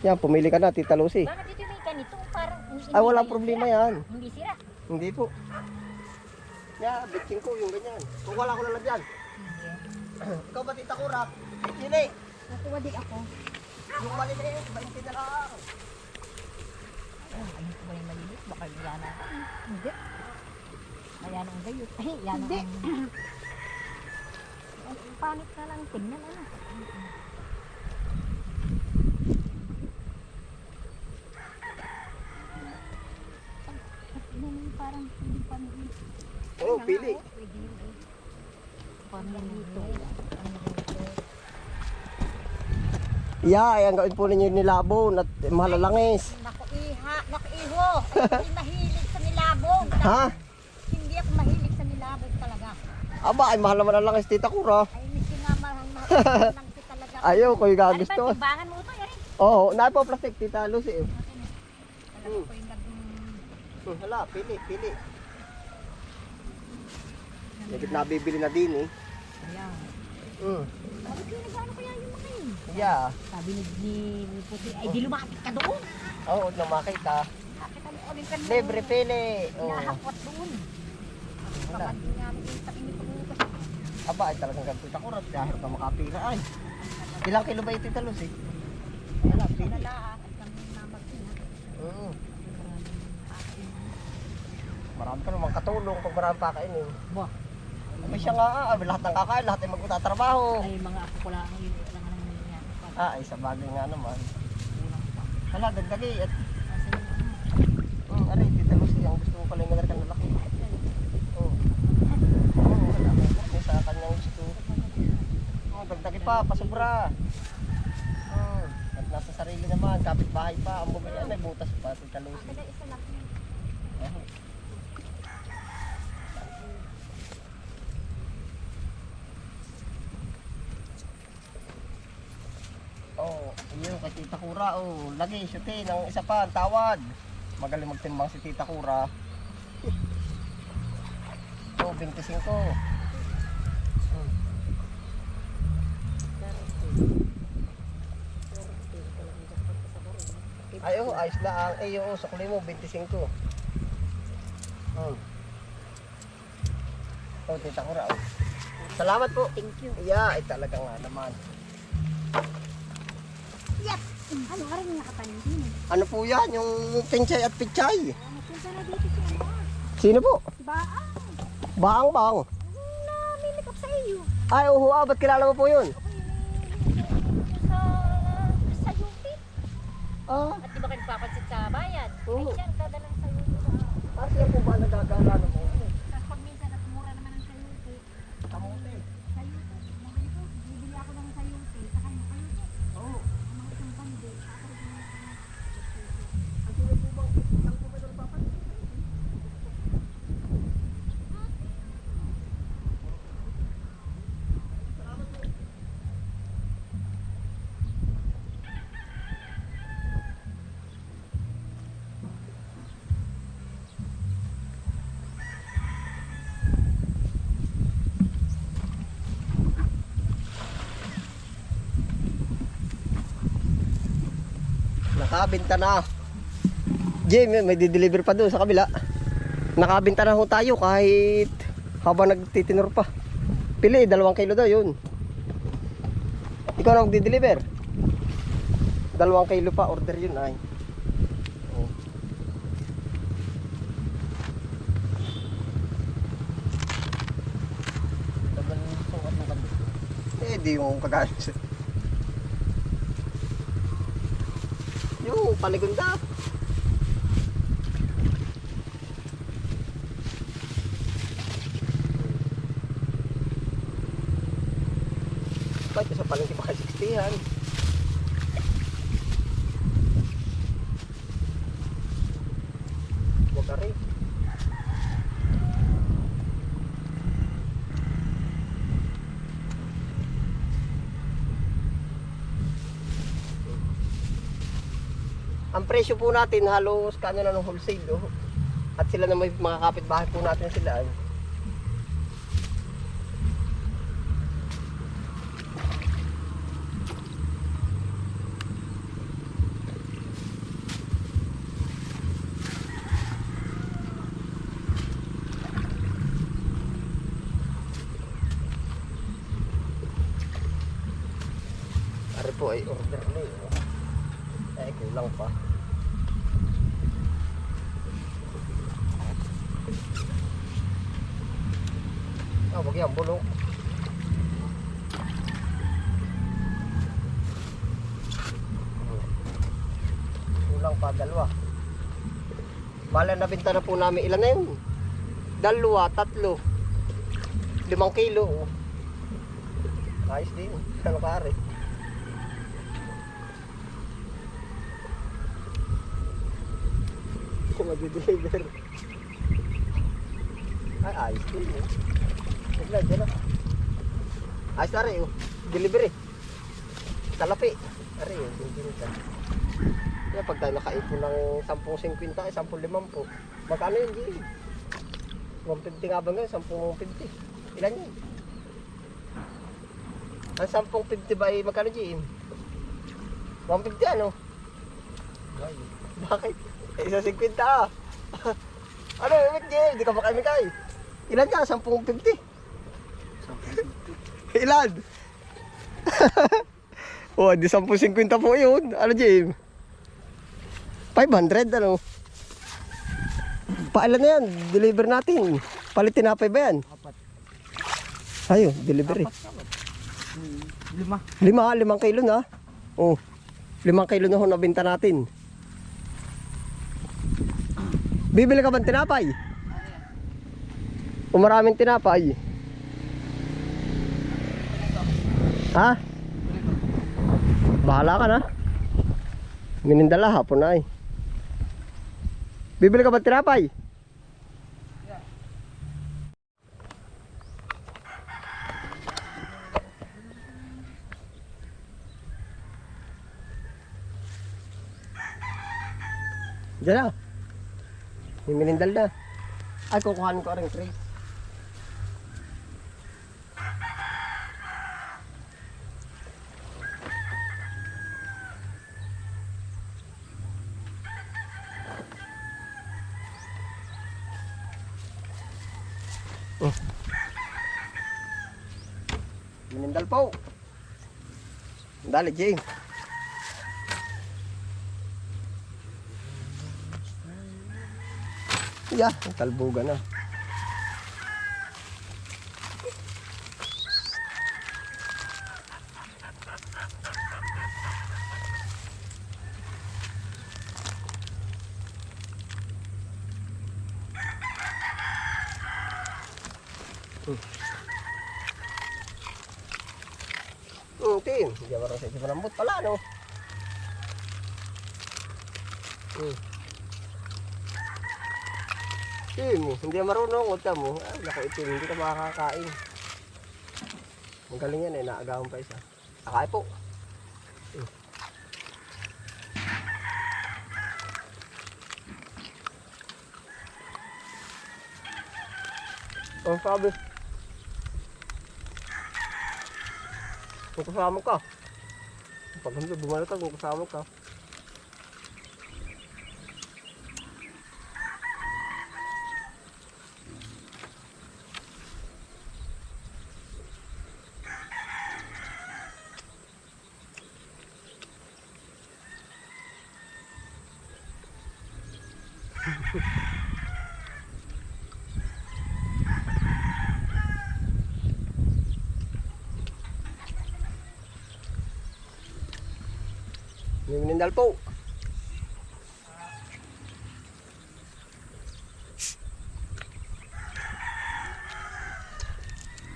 Yan, pumili ka na, Tita Lucy. Bakit ito may ganito? Parang hindi, Ay, walang hindi problema sira. yan. Hindi sira. Hindi po. Yeah, bitching ko yung ganyan. Kung wala ko na lang yan. Ikaw ba, Tita Kura? Pili. Natuwa din ako. Yung maliliit, 20 na lang. Ano ko ba yung malilit? Baka wala na. Hindi. Kaya nang gayot. Ay, yan Hindi. ang... Ang pangit na lang tignan ano. Ano yung parang hindi pa nito. Oo, pili. Eh. Yeah, ay ang gawin po ninyo nilabo at malalangis. Naku iha, naku iho. Ay, Hindi mahilig sa nilabog. Ha? Hindi ako mahilig sa nilabog talaga. Aba, ay mahal naman ang langis, Tita Kura. Ay, hindi nga mahal lang talaga. Ayaw ko yung Ano ba, gagusto. timbangan mo ito, Yari? Oo, oh, po plastic, Tita Lucy. eh. Talaga ko yung nag... Hmm, hala, pili, pili. Nagit nabibili na din eh. Ayan. Hmm. Sabi ko, nag-ano kaya yung yun? Yeah. Sabi ni, ni, ni Puti, ay di lumapit ka doon. Oo, oh, nang makita. Bakit ano ulit ka doon? Libre pili. Oo. Hinahapot doon. Wala. Kapag nga nakita ini pagbukas. Aba, ay talagang ganito Tita Kura. Dahil ka makapira ay. Ilang kilo ba ito, Tita Lucy? Wala, pili. Pinalaan at kami namagsin. Oo. Marami ka naman katulong pag marami pa kainin. Ba, Ay, siya nga, ah, lahat ng kakain, lahat ay magtatrabaho. ay mga apo ko lang ang yun. Lang ang nangyayari. Ah, ay, sa bagay nga naman. Hala, dagdagi. At, yung ano, um, aray, Tita Lucy, ang gusto ko pala yung ka na laki. Oo. Oo, wala. May sa kanyang gusto. Oo, dagdagi pa, pasubra. Hmm. At nasa sarili naman, kapitbahay pa. Ang bumili, may butas pa, Tita Lucy. Kada isa lang. Ah. Oh, yun kay Tita Kura. Oh, lagi syuti ng isa pa, ang tawad. Magaling magtimbang si Tita Kura. Oh, 25. Hmm. Ay, oh, ayos lang. Eh, yung sukli mo, 25. Hmm. Oh, Tita Kura. Oh. Salamat po. Thank you. Yeah, ay talaga nga naman. Yep. Ano nga rin nakatanim din eh. Ano po yan? Yung pinchay at pichay. Ano punta na dito si ano? Sino po? Baang. Baang bang. Na may makeup sa iyo. Ay, uho, ah, ba't kilala mo po yun? Sa sa UP. Ah, At di ba kayo nagpapansit sa bayan? Oo. Ay siya, dadala sa UP. ah siya po ba nagagala mo? Tapos pag minsan at mura naman ang sa UP. Kamote. Sa UP. Mga ito, bibili ako ng sa UP. Sa kanya sa UP. Oo. Ang mga isang bandi. Ang sino po bang ang po ba nagpapan? Nakabinta na. Jim, may di-deliver pa doon sa kabila. Nakabinta na ho tayo kahit habang nagtitinor pa. Pili, dalawang kilo daw yun. Ikaw na magdi-deliver. Dalawang kilo pa, order yun ay. Oh. Eh, di yung kagaya Yung paligunda. Ba't sa palengke pa kay 60 yan? presyo po natin halos kanya na ng wholesale oh. at sila na may mga kapitbahay po natin sila eh. Ay order Ah, wag yan, bulok. Kulang pa, dalawa. Bala nabenta na po namin. Ilan na yun? Dalawa, tatlo. Limang kilo. oh. Ayos din. Ano kare? Kung mag-deliver. Ay, ayos din. Eh. Wala, dyan na. Ayos na rin. Oh. Delivery. Talapi. Ari, oh. Ka. Kaya pag tayo nakaipon ng 10.50 ay 10.50 po. Magkano yun, G? 150 nga ba ngayon? 10.50. Ilan yun? Ang 10.50 ba ay magkano, G? 150 ano? Bakit? Eh, isa 50 ah. ano, Emit, G? Hindi ka ba kami? Ilan ka? 10.50? Ilan? oh, di 10.50 po yun. Ano, Jim? 500 ano? Pailan na yan? Deliver natin. Palit tinapay ba yan? Apat. Ayun, delivery. Hmm, Lima. Lima, limang kilo na. Oh, limang kilo na ho nabenta natin. Bibili ka ba tinapay? O maraming tinapay? Ha? Bahala ka na. Minindala hapon na eh. Bibili ka ba tinapay? Diyan na. May minindal na. Ay, kukuhanin ko rin tray. Oh. Minindal po. Dali, Jing. Yeah, talbugan na. Hmm, tin. Hindi ako sa pala, no? Hmm. Tin, hindi marunong. Ka mo. Ah, naku, itin. Hindi ka makakakain. Magaling yan eh. Naagawan pa isa. Akay po. Hmm. Ang sabi. Kung kasama ka. Pag bumalik ka, kung kasama ka. May minindal po.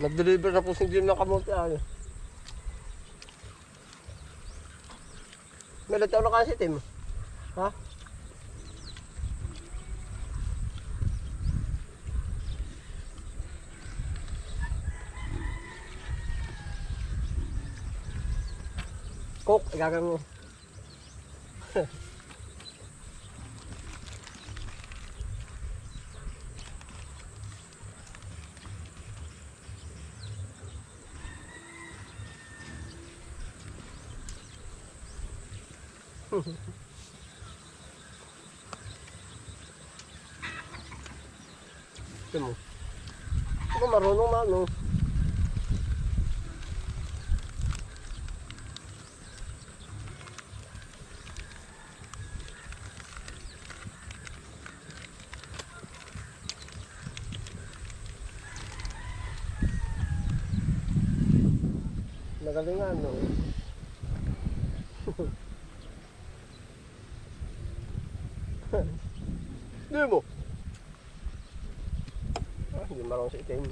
Nag-deliver na po si Jim ng kamote. Ano? May lataw na kasi, Tim. Ha? Coke, igagawin mo. Ito mo. Ako marunong na, no? Nagalingan, no? Hindi mo. Ah, hindi marunong sa itim.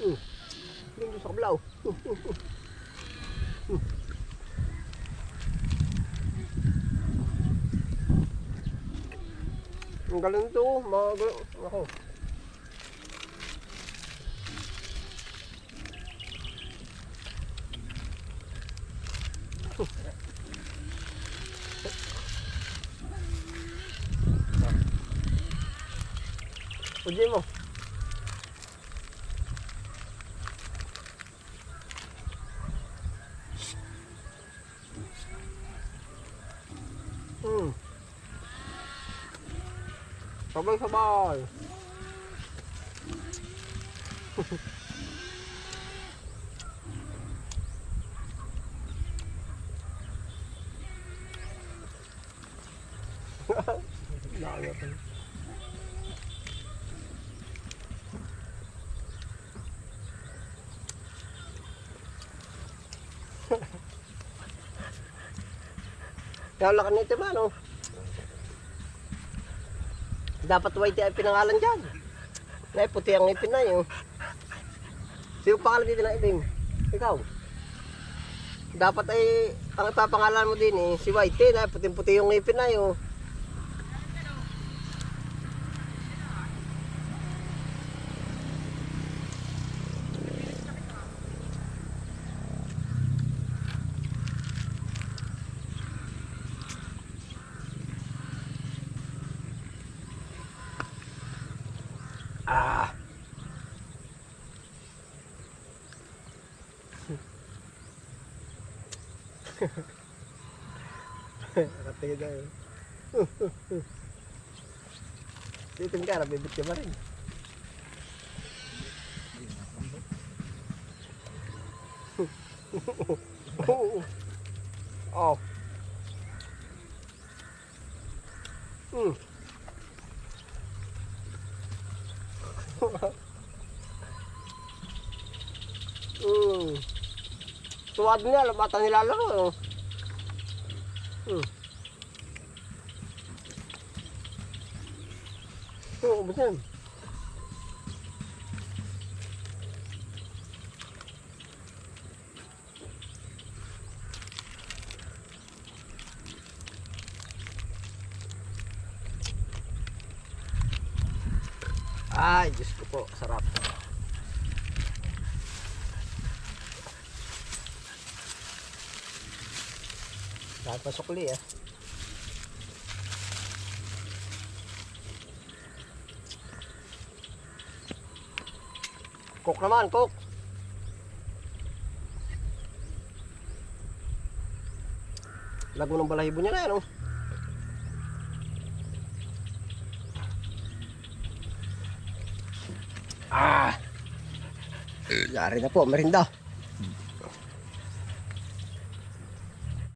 Hmm. Yung sa kablaw. Ang galing to, mga. Ako. Pwede mo. Hmm. Sabay Kaya laki nito ba, no? Dapat white ay pinangalan dyan. Ay, puti ang ngipin na yun. Sino pangalan dito na iting? Ikaw. Dapat ay, ang ipapangalan mo din eh, si Whitey na puting-puti yung ngipin na yun. Ah. Nakatingin na yun. Titim ka, nabibit ka ba rin? Oo. Oh. Hmm. Hmm. Tuwad niya, bata nilalaro. oh. Hmm. Oo, ba't yan? Ay, Diyos ko po, sarap. Dahil pa sukli eh. Cook naman, cook. Lago ng balahibo niya na yan, oh. Ah! Yari na po, merinda.